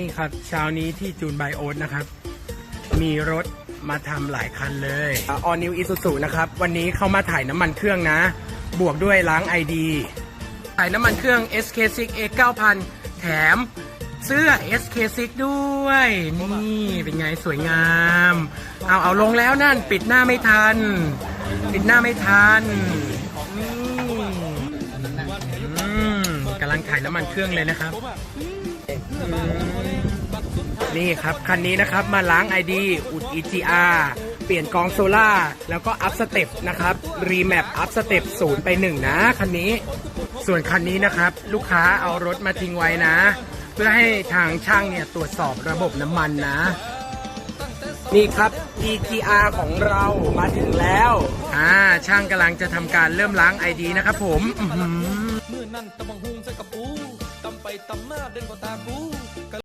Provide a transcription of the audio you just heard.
นี่ครับเช้านี้ที่จูนไบโอ t นะครับ มีรถมาทำหลายคันเลยออนิวอิสุสุนะครับ วันนี้เข้ามาถ่ายน้ำมันเครื่องนะ บวกด้วยล้าง ID ถ่ายน้ำมันเครื่อง SK6 A 9000 แถมเสื้อ SK6 ด้วย นี่เป็นไงสวยงาม เอาเอาลงแล้วนั่น ปิดหน้าไม่ทัน ปิดหน้าไม่ทัน กำลังถ่ายน้ำมันเครื่องเลยนะครับนี่ครับ คันนี้นะครับมาล้าง ID อุด EGR เปลี่ยนกองโซล่าแล้วก็อัพสเต็ปนะครับรีแมปอัพสเต็ปศูนย์ไปหนึ่งนะ คันนี้ ส่วนคันนี้นะครับ ลูกค้าเอารถมาทิ้งไว้นะ เพื่อให้ทางช่างเนี่ยตรวจสอบระบบน้ำมันนะ นี่ครับ EGR ของเรามาถึงแล้วอ่าช่างกำลังจะทำการเริ่มล้าง ID นะครับผม ตำหน้าเด่นกว่าตากู